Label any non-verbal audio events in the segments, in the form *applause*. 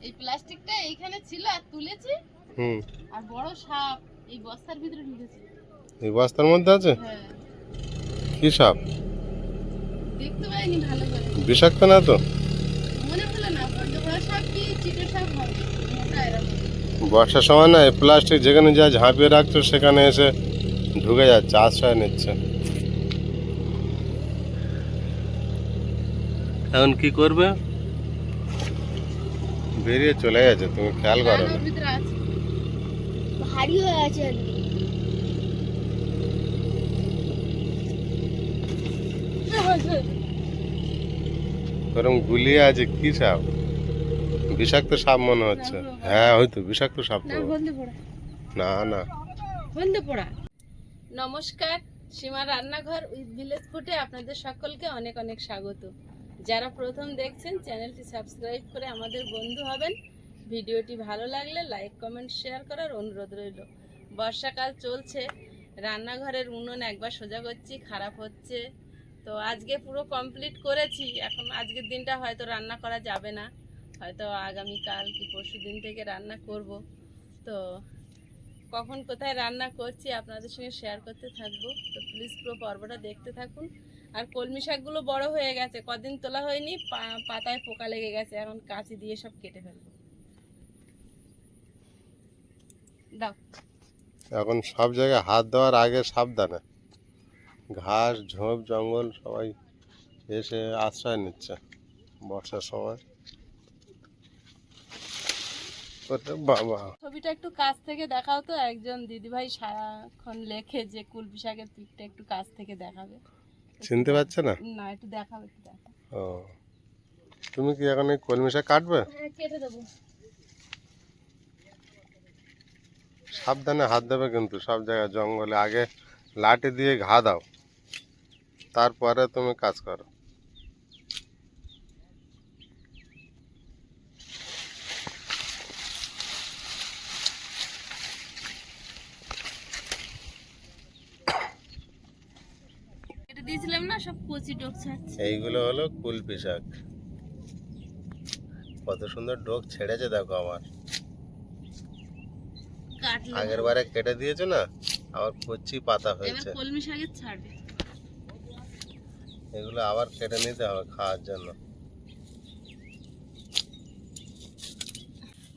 এই প্লাস্টিকটা এইখানে ছিল আর তুলেছি। হুম। আর বড় সাপ এই বস্তার ভিতরে ঢুকেছে। এই বস্তার মধ্যে আছে? হ্যাঁ। কি সাপ? দেখতে পাইনি ভালো করে। বিষাক্ত না তো? মনে হলো না বড় সাপ কি চিটের সাপ হবে? মোটা এরকম। বর্ষার সময় না প্লাস্টিক যেখানে যা ঝাঁপিয়ে রাখতো সেখানে এসে ঢুকে যাচ্ছে আশ্রয় নিচ্ছে। এখন কি করবে? বেরিয়ে চলে গেছে তুমি খেয়াল করো কান ওর আছে। ভারী হয়ে আছে। ওরকম গুলিয়ে আছে কি সাপ? বিষাক্ত সাপ মনে হচ্ছে। হ্যাঁ হয়তো বিষাক্ত সাপ না তো না না। পোড়া। নমস্কার সীমা রান্নাঘর উইথ ভিলেজ ফুটে আপনাদের সকলকে অনেক অনেক স্বাগত। যারা প্রথম দেখছেন, চ্যানেলটি সাবস্ক্রাইব করে আমাদের বন্ধু হবেন। ভিডিওটি ভালো লাগলে লাইক, কমেন্ট, শেয়ার করার অনুরোধ রইল। বর্ষাকাল চলছে, রান্নাঘরের উনুন একবার সোজা করছি, খারাপ হচ্ছে। তো আজকে পুরো কমপ্লিট করেছি। এখন আজকের দিনটা হয়তো রান্না করা যাবে না। হয়তো আগামীকাল কি পরশু দিন থেকে রান্না করব। তো কখন কোথায় রান্না করছি আপনাদের সঙ্গে শেয়ার করতে থাকব। তো প্লিজ পুরো পর্বটা দেখতে থাকুন। আর কলমি শাকগুলো বড় হয়ে গেছে, কদিন তোলা হয়নি পাতায় পোকা লেগে গেছে, এখন কাঁচি দিয়ে সব কেটে ফেলব। এখন সব জায়গায় হাত দেওয়ার আগে সাবধানে। ঘাস, ঝোপ, জঙ্গল সবাই এসে আশ্রয় নিচ্ছে বর্ষার সময়। ওরে বাবা। ছবিটা একটু কাছ থেকে দেখাও তো একজন দিদিভাই সারাক্ষণ লেখে যে কুলপি শাকের পিকটা একটু কাছ থেকে দেখাবে। চিনতে পারছে না? না একটু দেখাও একটু দেখাও। ও। তুমি কি এখন এই কলমি শাক কাটবে? হ্যাঁ কেটে দেবো। সাবধানে হাত দেবে কিন্তু সব জায়গায় জঙ্গলে। আগে লাঠি দিয়ে ঘা দাও তারপরে তুমি কাজ করো কেটে দিয়েছিলাম না সব কচি ডোক ছাড়ছে এইগুলো হলো কুলপি শাক কত সুন্দর ডোক ছেড়েছে দেখো আমার। আগের বারে কেটে দিয়েছ না? আবার কচি পাতা হয়েছে। কলমি শাকের ছাড়বে এগুলো আবার কেটে নিতে হবে খাওয়ার জন্য।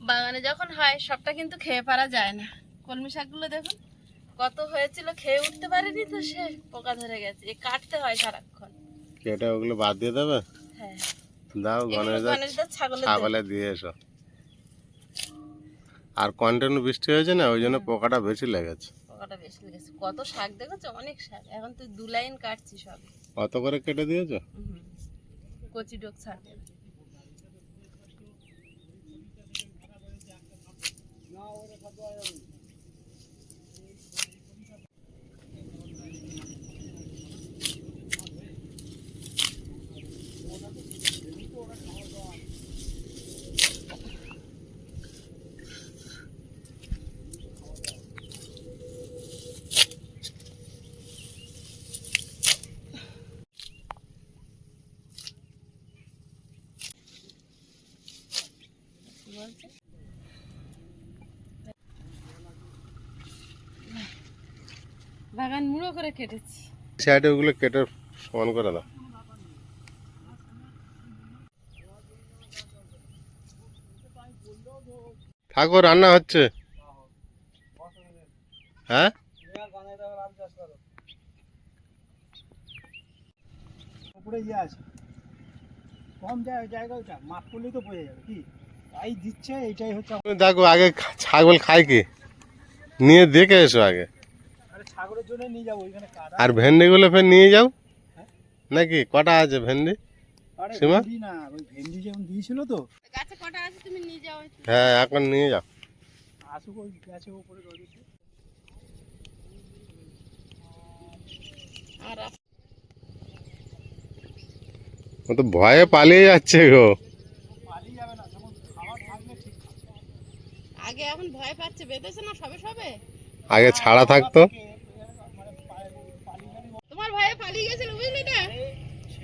বাগানে যখন হয় সবটা কিন্তু খেয়ে পারা যায় না। কলমি শাকগুলো দেখুন কত হয়েছিল খেয়ে উঠতে পারেনি তো সে? পোকা ধরে গেছে। এ কাটতে হয় সারাক্ষণ। কেটে ওগুলো বাদ দিয়ে দেবে? হ্যাঁ। দাও গণেশ ছাগলে দিয়ে এসো। আর কন্টিনিউ বৃষ্টি হয়েছে না ওই জন্য পোকাটা বেশি লেগেছে। পোকাটা বেশি লেগেছে। কত শাক দেখেছ? অনেক শাক। এখন তো দু লাইন কাটছি সব। কত করে কেটে দিয়েছ? কচি ডোক ছাড়বে। বাগান মুড়ো করে কেটেছি। সাইডে ওগুলো কেটে সমান করে দাও। ঠাকুর রান্না হচ্ছে? হ্যাঁ? উপরে ইয়ে আছে। কম জায়গা ওইটা মাপ করলেই তো বোঝা যাবে। কি? তাই দিচ্ছে এইটাই হচ্ছে দেখো আগে ছাগল খায় কি? নিয়ে দেখে এসো আগে। আরে ছাগলের জন্য নিয়ে যাব ওইখানে কাটা আর ভেন্ডিগুলো ফের নিয়ে যাও? নাকি? কটা আছে ভেন্ডি? সীমা? ভেন্ডি না ওই ভেন্ডি যেমন দিয়েছিল তো। গাছে কটা আছে তুমি নিয়ে যাও হ্যাঁ এখন নিয়ে যাও। আসুক ওই গাছে উপরে রয়েছে। ও তো ভয়ে পালিয়ে যাচ্ছে গো। পালিয়ে যাবে না যেমন খাবার থাকলে ঠিক আগে এখন ভয় পাচ্ছে বেঁধেছে না সবে সবে? আগে ছাড়া থাকতো। পালিয়ে গেছিল বুঝলি না?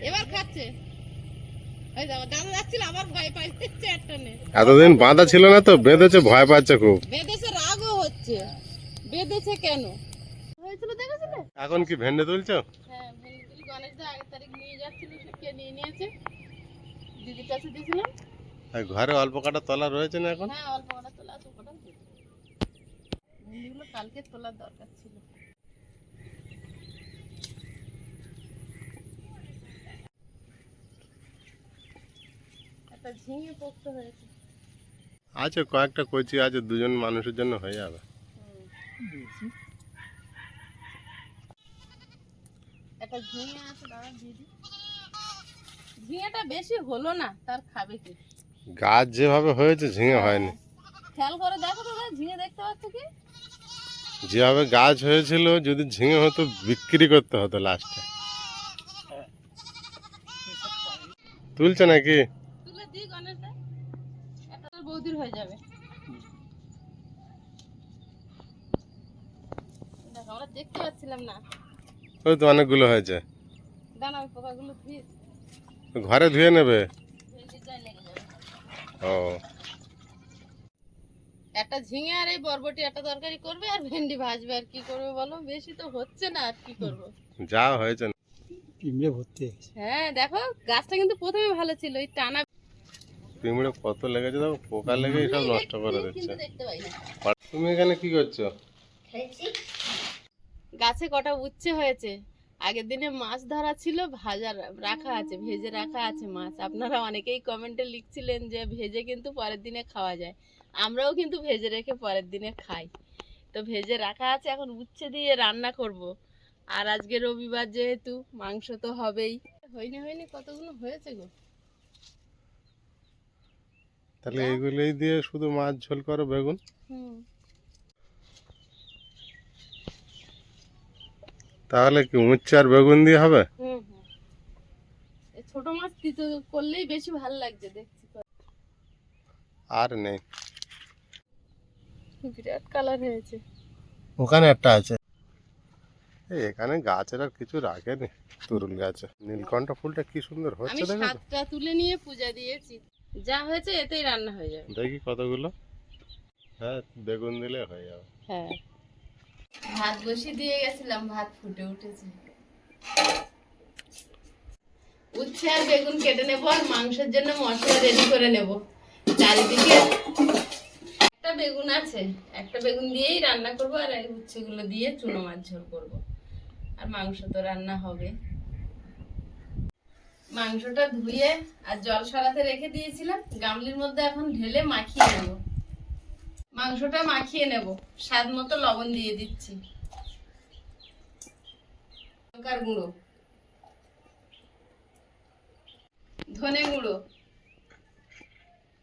এবার খাচ্ছে। ওই দেখো দাদা যাচ্ছিল আবার ভয় পাইছে একটা নে এতদিন বাঁধা ছিল না তো বেঁধেছে ভয় পাচ্ছে খুব। বেঁধেছে রাগও হচ্ছে। বেঁধেছে কেন? হয়েছিল দেখেছিলে? এখন কি ভেন্ডে তুলছো? হ্যাঁ ভেন্ডি গণেশ দা আগের তারিখ নিয়ে যাচ্ছিল সে কে নিয়ে নিয়েছে? দিদির কাছে দিয়েছিলাম। আর ঘরে অল্প কাটা তলা রয়েছে না এখন? হ্যাঁ অল্প কটা তোলা আছে কটা ভেন্ডিগুলো কালকে তোলার দরকার ছিল। একটা ঝিঙে পোক্ত হয়েছে। আছে কয়েকটা কচি আছে দুজন মানুষের জন্য হয়ে যাবে। একটা ঝিঙে আছে দাদা দিদি ঝিঙেটা বেশি হলো না তার খাবে কি? গাছ যেভাবে হয়েছে ঝিঙে হয়নি। খেয়াল করে দেখো তো ঝিঙে দেখতে পাচ্ছ কি? যেভাবে গাছ হয়েছিল যদি ঝিঙে হতো বিক্রি করতে হতো লাস্টে তুলছে নাকি তুলে দিই গণেশ দা একটা তোর বৌদির হয়ে যাবে দেখো আমরা দেখতে পাচ্ছিলাম না। ওই তো অনেকগুলো হয়েছে। দানা পোকাগুলো ধুয়ে ঘরে ধুয়ে নেবে? ও। একটা ঝিঙে আর এই বরবটি একটা তরকারি করবে আর ভেন্ডি ভাজবে আর কি করবে বলো? বেশি তো হচ্ছে না আর কি করব। যা হয়েছে। পিমড়ে ভর্তি হ্যাঁ দেখো গাছটা কিন্তু প্রথমে ভালো ছিল এই টানা পিমড়ে কত লেগেছে দেখো পোকা লেগে সব নষ্ট করে দিচ্ছে। কিন্তু দেখতে পাই না। তুমি এখানে কি করছ? গাছে কটা উচ্ছে হয়েছে। আগের দিনে মাছ ধরা ছিল ভাজা রাখা আছে ভেজে রাখা আছে মাছ। আপনারা অনেকেই কমেন্টে লিখছিলেন যে ভেজে কিন্তু পরের দিনে খাওয়া যায়। আমরাও কিন্তু ভেজে রেখে পরের দিনে খাই। তো ভেজে রাখা আছে এখন উচ্ছে দিয়ে রান্না করব। আর আজকে রবিবার যেহেতু মাংস তো হবেই। হয়নি হয়নি কতগুলো হয়েছে গো? তাহলে এগুলোই দিয়ে শুধু মাছ ঝোল করো বেগুন? হুম। তাহলে কি উচ্ছে আর বেগুন দিয়ে হবে? ছোট মাছ তিতো করলেই বেশি ভালো লাগছে দেখছি আর নেই। বিরাট কালার হয়েছে। ওখানে একটা আছে। এখানে গাছের আর কিছু রাখেনি তরুল গাছে। নীলকণ্ঠ ফুলটা কি সুন্দর হচ্ছে দেখো সাতটা তুলে নিয়ে পূজা দিয়েছি। যা হয়েছে এতেই রান্না হয়ে যাবে। দেখি কতগুলো। হ্যাঁ বেগুন দিলে হয়ে যাবে। হ্যাঁ। ভাত বসিয়ে দিয়ে গেছিলাম, ভাত ফুটে উঠেছে। উচ্ছে আর বেগুন কেটে নেব আর মাংসের জন্য মশলা রেডি করে নেব। চারিদিকে একটা বেগুন আছে, একটা বেগুন দিয়েই রান্না করব আর এই উচ্ছেগুলো দিয়ে চুনো মাছ ঝোল করব। আর মাংস তো রান্না হবে। মাংসটা ধুয়ে আর জল সরাতে রেখে দিয়েছিলাম, গামলির মধ্যে এখন ঢেলে মাখিয়ে নেব। মাংসটা মাখিয়ে নেব। স্বাদ মতো লবণ দিয়ে দিচ্ছি। লঙ্কার গুঁড়ো। ধনে গুঁড়ো।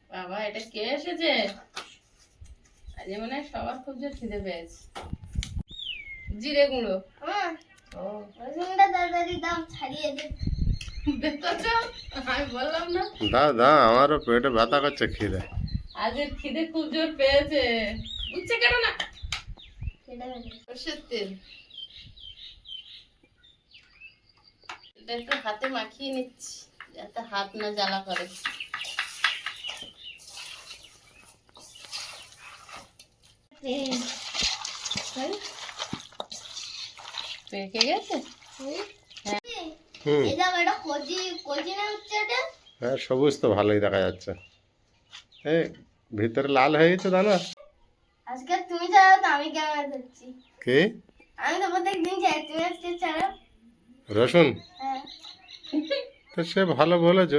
বাবা এটা কে এসেছে? আজ মনে হয় সবার খুব জোর খিদে পেয়েছে। জিরে গুঁড়ো। আমার ও। তাড়াতাড়ি দাম ছাড়িয়ে আমি বললাম না। দা দা আমারও পেটে ব্যথা করছে খিদে। আজের খিদে খুব জোর পেয়েছে। বুঝছে কেন না? তেল। এটা একটু হাতে মাখিয়ে নিচ্ছি যাতে হাত না জ্বালা করে। হ্যাঁ? পেকে গেছে? হচ্ছে হ্যাঁ সবুজ তো ভালোই দেখা যাচ্ছে। এই ভিতরে লাল হয়ে গেছে দানা আজকে তুমি ছাড়াও তো আমি ক্যামেরা ধরছি কি? আমি তো প্রত্যেক দিন চাই তুমি আজকে ছাড়াও রসুন? হ্যাঁ। তো সে ভালো বলেছ।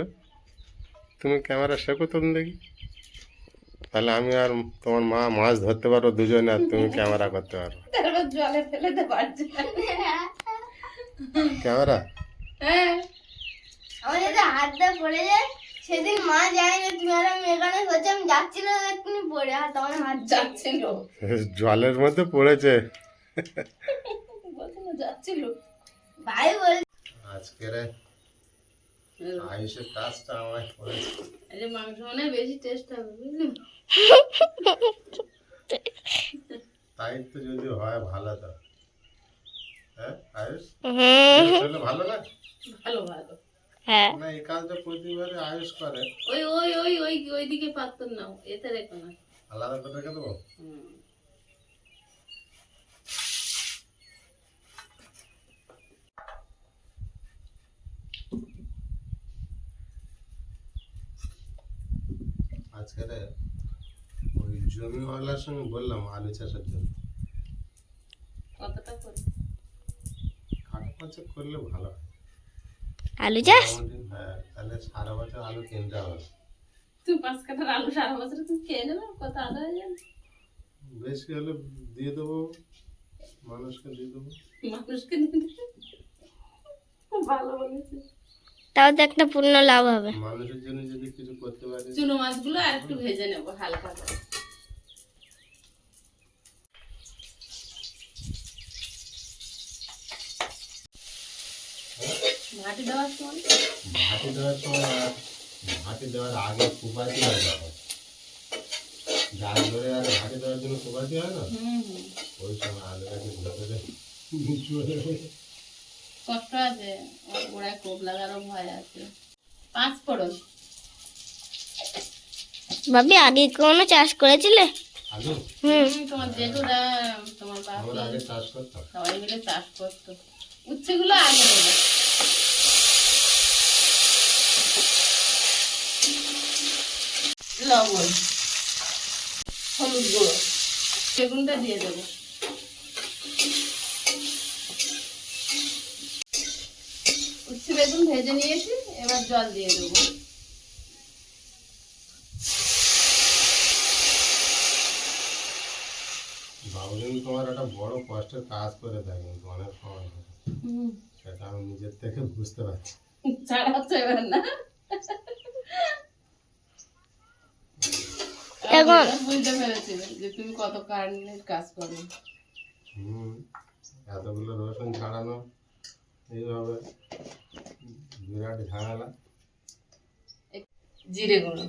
তুমি ক্যামেরা শেখো তো দেখি। তাহলে আমি আর তোমার মা মাছ ধরতে পারো দুজনে আর তুমি ক্যামেরা করতে পারো জলে ফেলে দে পারছি ক্যামেরা? হ্যাঁ। আমার যদি হাতটা পড়ে যায় সেদিন মা জানে যে তুমি আর আমি এখানে হচ্ছে আমি যাচ্ছিল তুমি পড়ে আর তখন হাত যাচ্ছিল। জলের মধ্যে পড়েছে। বলছিল যাচ্ছিল। ভাই বল আজকের আয়ুষের কাজটা আমার করেছে। এই যে মাংস মনে বেশি টেস্ট হবে বুঝলি? তাই তো যদি হয় ভালো তো। হ্যাঁ আয়ুষ? তাহলে ভালো না? ভালো ভালো। হ্যাঁ। না এই কাজটা প্রতিবারে আয়ুষ করে। ওই ওই ওই ওই ওইদিকে পাত্র নাও এতে রেখো না। আলাদা করে রেখে দেবো? হুম। আজকে রে ওই জমিওয়ালার সঙ্গে বললাম আলু চাষের জন্য। কতটা করে? করলে ভালো হয়। আলু চাষ? তাহলে সারা বছর আলু কিনতে হবে। তুমি পাঁচ কাঠার আলু সারা বছর তুমি খেয়ে নেবে কত আলু হয়ে যাবে। বেশি হলে দিয়ে দেবো মানুষকে দিয়ে দেবো। মানুষকে ভালো বলেছে। তাও তো একটা পূর্ণ লাভ হবে। মানুষের জন্য যদি কিছু করতে পারি। চুনো মাছগুলো আর একটু ভেজে নেব হালকা করে। ঘাটি দেওয়ার সময়? দেওয়ার সময় আর দেওয়ার আগে হয় যখন জাল ধরে আর ভাটি দেওয়ার জন্য কুপাইতে হয় না? হুম হুম। ওই সময় আলু ভেতরে নিচু যাবে। কষ্ট আছে গোড়ায় কোপ লাগারও ভয় আছে। পাঁচ ফোড়ন ভাবি আগে কোনো চাষ করেছিলে? হুম। হুম, তোমার জেঠুরা তোমার সবাই মিলে চাষ করতো। উচ্ছেগুলো আগে লবণ হলুদ গুঁড়ো বেগুনটা দিয়ে দেবো। উচ্ছে বেগুন ভেজে নিয়েছি এবার জল দিয়ে দেবো। তোমার একটা বড় কষ্টের কাজ করে দেয় কিন্তু অনেক সময় সেটা আমি নিজের থেকে বুঝতে পারছি। ছাড়া হচ্ছে এবার না? এখন- বুঝতে পেরেছি যে তুমি কত কারণের কাজ করো। হুম এতগুলো রসুন ছাড়ানো এইভাবে বিরাট ঝামেলা। জিরে গুঁড়ো।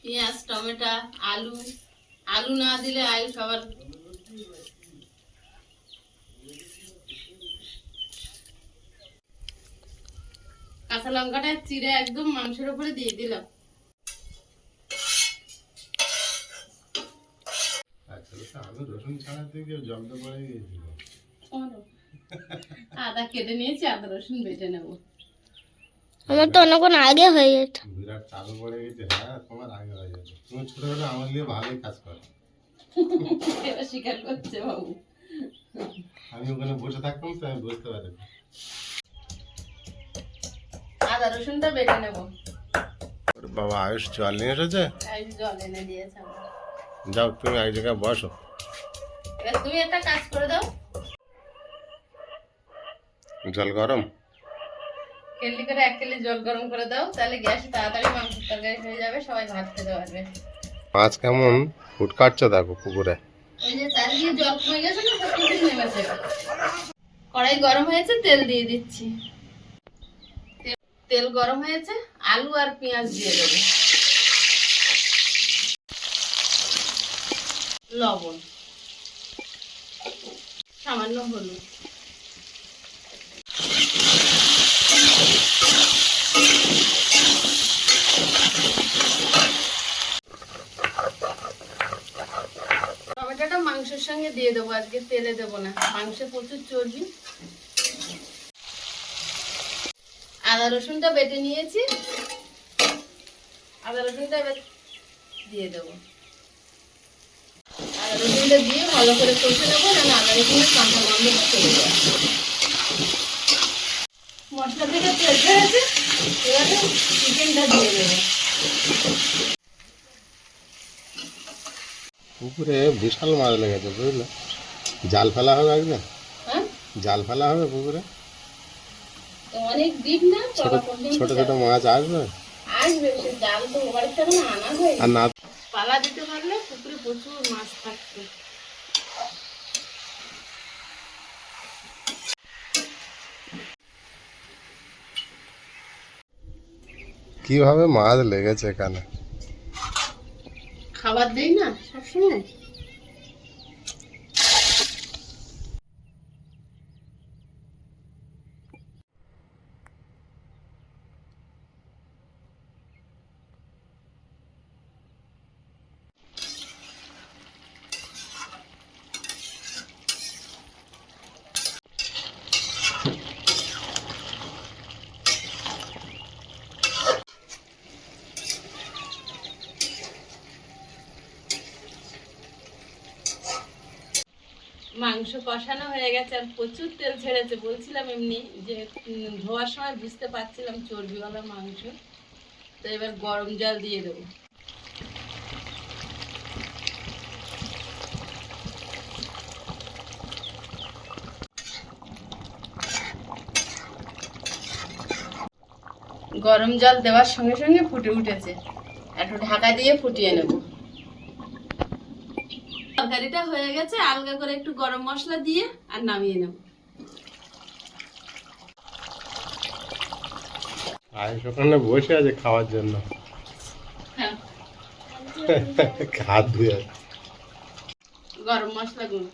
পেঁয়াজ টমেটো আলু আলু না দিলে আলু সবার কাঁচা লঙ্কাটা চিড়ে একদম মাংসের উপরে দিয়ে দিলাম। তো আমি রসুন জব্দ করে আদা কেটে নিয়েছি আদা রসুন বেটে নেব। আমার তো অনেকক্ষণ আগে হয়ে যেত বিরাট চালু পড়ে গেছে হ্যাঁ তোমার আগে হয়ে যাবে তুমি ছোটবেলা আমার নিয়ে ভালোই কাজ করো। স্বীকার করছে বাবু। আমি ওখানে বসে থাকতাম তো আমি বুঝতে পারি আদা রসুনটা বেটে নেব। বাবা আয়ুষ জল নিয়ে এসেছে? এই জল এনে দিয়েছে আমার যাও তুমি এক জায়গায় বসো। তুমি একটা কাজ করে দাও। জল গরম? কেটলি করে এক কেলি জল গরম করে দাও তাহলে গ্যাস তাড়াতাড়ি মাংস তরকারি হয়ে যাবে সবাই ভাত খেতে পারবে। মাছ কেমন? ফুট কাটছে দেখো পুকুরে। ওই যে চারিদিকে জল কমে গেছে না নেমেছে কড়াই গরম হয়েছে তেল দিয়ে দিচ্ছি। তেল গরম হয়েছে আলু আর পেঁয়াজ দিয়ে দেবো। লবণ। সামান্য হলুদ। মাংসের সঙ্গে দিয়ে দেবো, আজকে তেলে দেবো না। মাংসে প্রচুর চর্বি। আদা রসুনটা বেটে নিয়েছি। আদা রসুনটা দিয়ে দেবো। রসুনটা দিয়ে ভালো করে কষে নেব না আদা রসুনের কাঁচা গন্ধ চলে যায় মশলা থেকে তেল হয়েছে এবারে চিকেনটা দিয়ে দেবো। পুকুরে বিশাল মাছ লেগেছে বুঝলে? জাল ফেলা হবে একদিন? হ্যাঁ? জাল ফেলা হবে পুকুরে? অনেক ডিপ না ছোট ছোট মাছ আসবে? জাল তো আনা হয় আর না পালা দিতে পারলে পুকুরে প্রচুর মাছ থাকতো। কীভাবে মাছ লেগেছে এখানে? খাবার দেই না সবসময়? মাংস কষানো হয়ে গেছে আর প্রচুর তেল ছেড়েছে বলছিলাম এমনি যে ধোয়ার সময় বুঝতে পারছিলাম চর্বিওয়ালা মাংস। তো এবার গরম জল দিয়ে দেবো। গরম জল দেওয়ার সঙ্গে সঙ্গে ফুটে উঠেছে। একটু ঢাকা দিয়ে ফুটিয়ে নেব। তরকারিটা হয়ে গেছে আলগা করে একটু গরম মশলা দিয়ে আর নামিয়ে নেব। আয়ুষ ওখানে বসে আছে খাওয়ার জন্য। হ্যাঁ। *laughs* হাত ধুয়ে গরম মশলা গুঁড়ো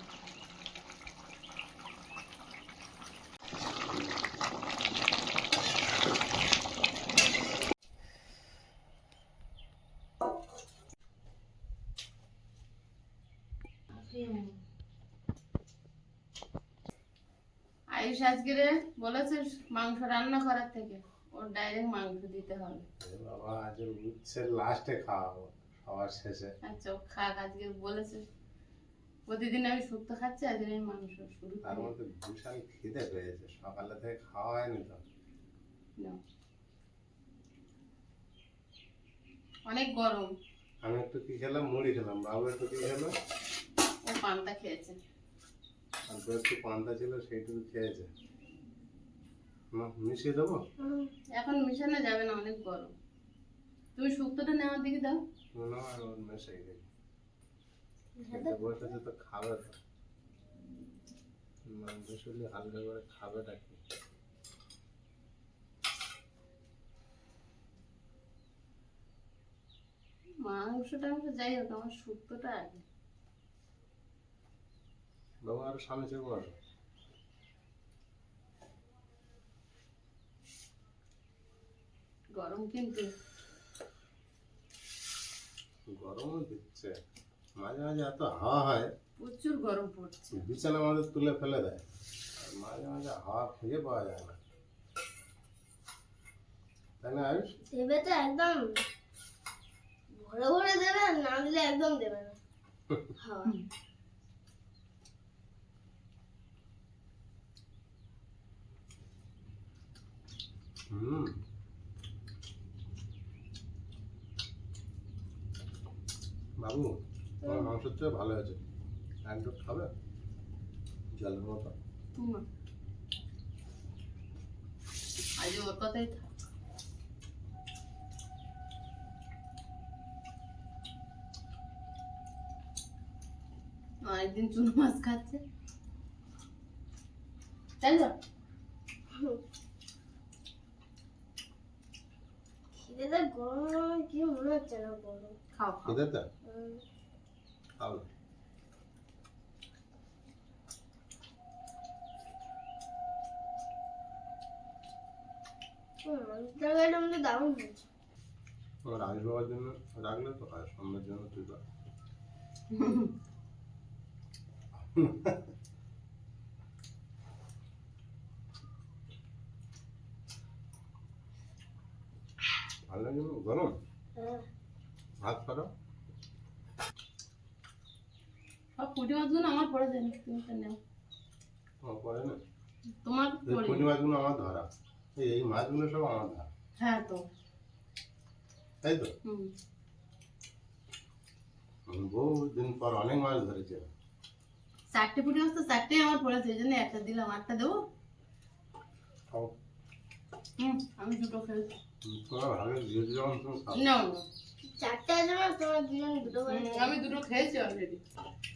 আয়ুষ আজকে বলেছে মাংস রান্না করার থেকে। ওর ডাইরেক্ট মাংস দিতে হবে। বাবা আজ উচ্ছের লাস্টে খাওয়াবো খাওয়ার শেষে। আচ্ছা খাক আজকে বলেছে। প্রতিদিন আমি শুক্তো খাচ্ছি আজকে আমি মাংস শুরু তার মধ্যে বিশাল খিদে পেয়েছে সকালে থেকে খাওয়া হয়নি তো অনেক গরম। আমি একটু কি খেলাম? মুড়ি খেলাম। বাবু একটু কি খেলো? ও পান্তা খেয়েছে। একটু পান্তা ছিল সেইটুকু খেয়েছে মিশিয়ে দেবো? এখন মিশানো যাবে না অনেক তুমি শুক্তোটা নেওয়ার দিকে দাও। হয় মেশাই বসেছে তো। খাবে তো মাংস হালকা করে খাবে নাকি? মাংসটা যাই হোক আমার শুক্তোটা আগে। বাবু আরও সামনে চেয়ে বলো গরম কিন্তু। গরম দিচ্ছে। মাঝে মাঝে এত হাওয়া হয় প্রচুর গরম পড়ছে। বিছানা আমাদের তুলে ফেলে দেয়। আর মাঝে মাঝে হাওয়া খুঁজে পাওয়া যায় না। তাই না আয়ুষ? দেবে তো একদম। ভরে ভরে দেবে না দিলে একদম দেবে না। *laughs* হাওয়া। হুম বাবু তোমার মাংসের চেয়ে ভালো হয়েছে। একদম খাবে? জলের মতো আজ ওর কথাই থাক। অনেকদিন চুনো মাছ খাচ্ছে। তাই তো? খিদেটা গরম কি মনে হচ্ছে না গরম? খাও হুম। খাও। আমাদের দারুণ হয়েছে। বাবার জন্য রাখলে তো হয় সন্ধ্যের জন্য তুই *laughs* ভালো লাগে গরম? হ্যাঁ। ভাত করো সব পুঁটি মাছগুলো আমার পড়ে যায় তুমি তো তোমার পরে না? তোমার পুঁটি মাছগুলো আমার ধরা। এই এই মাছগুলো সব আমার ধরা। হ্যাঁ তো। তাই তো? বহু দিন পর অনেক মাছ ধরেছে। চারটে পুঁটি মাছ তো চারটেই আমার পড়েছে এই জন্য একটা দিলাম আটটা দেবো? আমি দুটো খেয়েছি। হুম, তোমার ভাগে দিয়েছি যখন তুমি খাও না। চারটে আছে না তোমার দুজন দুটো করে আমি দুটো খেয়েছি অলরেডি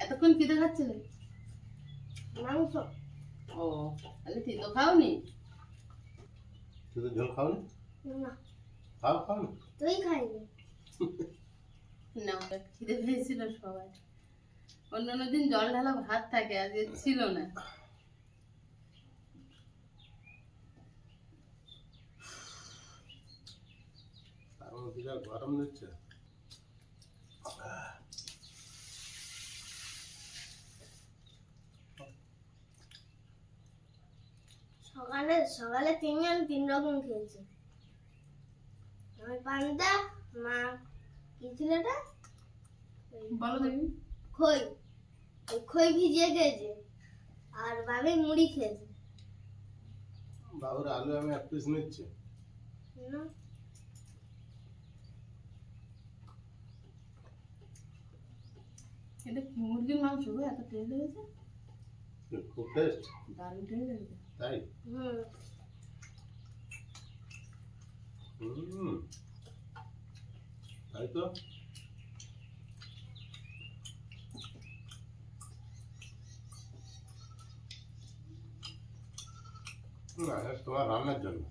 এতক্ষণ কি দেখাচ্ছিলে মাংস। ও তাহলে তুই খাওনি? তুই ঝোল খাও না। না খাও খাও তুই খাইনি না খিদে পেয়েছিল সবাই। অন্যান্য দিন জল ঢালা ভাত থাকে আজকে ছিল না। তার মধ্যে গরম দিচ্ছে সকালে সকালে তিনজন তিন রকম খেয়েছে আমি পান্তা মা কি ছিল এটা বলো দেখি। খই। ওই খই ভিজিয়ে খেয়েছে। আর বাবি মুড়ি খেয়েছে। বাবুর আলু আমি এক পিস নিচ্ছি। না এটা কি মুরগির মাংস গো? এত হয়েছে? খুব টেস্ট দারুণ তেল হয়েছে। তাই? হুম। হুম। তাই তো? না তোমার রান্নার জন্য।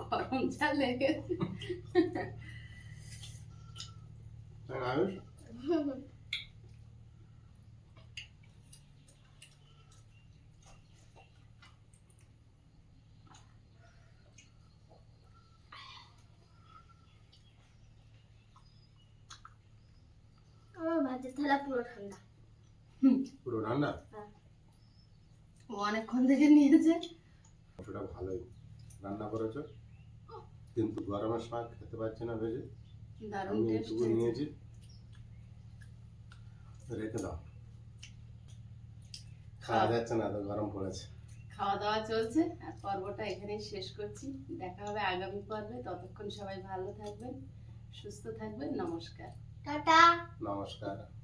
গরম চা লেগেছে তাই না, আমার ভাতের থালা পুরো ঠান্ডা। পুরো রান্না ও অনেকক্ষণ থেকে নিয়েছে। ওটা ভালোই। রান্না করেছ? কিন্তু গরমের সময় খেতে পারছি না ভেজে। দারুণ টেস্ট নিয়েছি। রেখে দাও। খাওয়া যাচ্ছে না তো গরম পড়েছে। খাওয়া দাওয়া চলছে। আর পর্বটা এখানেই শেষ করছি। দেখা হবে আগামী পর্বে। ততক্ষণ সবাই ভালো থাকবেন সুস্থ থাকবেন। নমস্কার। টাটা। নমস্কার।